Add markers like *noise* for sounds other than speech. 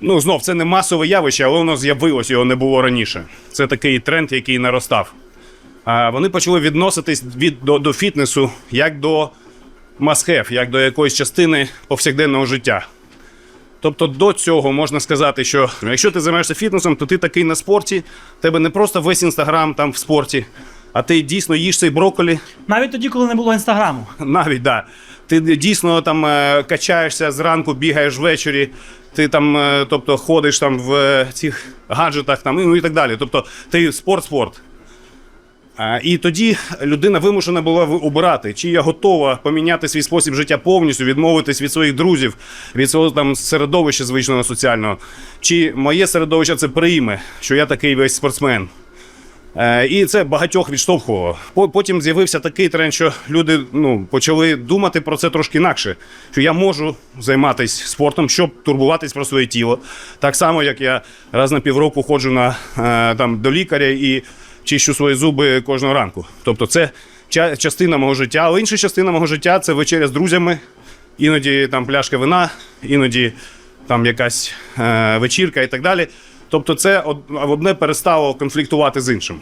Ну, знов, це не масове явище, але воно з'явилось, його не було раніше. Це такий тренд, який наростав. А вони почали відноситись від, до, до фітнесу як до must-have, як до якоїсь частини повсякденного життя. Тобто до цього можна сказати, що якщо ти займаєшся фітнесом, то ти такий на спорті, тебе не просто весь інстаграм там в спорті, а ти дійсно їш цей брокколі, Навіть тоді, коли не було інстаграму. *laughs* навіть да. Ти дійсно там е, качаєшся зранку, бігаєш ввечері, ти там, е, тобто, ходиш там в е, цих гаджетах, там, ну і так далі. Тобто ти спорт-спорт. І тоді людина вимушена була обирати, чи я готова поміняти свій спосіб життя повністю, відмовитись від своїх друзів, від свого там середовища звичного соціального, чи моє середовище це прийме, що я такий весь спортсмен. Е, І це багатьох відштовхувало. Потім з'явився такий тренд, що люди ну, почали думати про це трошки інакше. Що я можу займатися спортом, щоб турбуватись про своє тіло. Так само, як я раз на півроку ходжу на, е, там, до лікаря і чищу свої зуби кожного ранку. Тобто це частина мого життя, але інша частина мого життя це вечеря з друзями, іноді там пляшка вина, іноді там якась е, вечірка і так далі. Тобто, це од- одне перестало конфліктувати з іншим.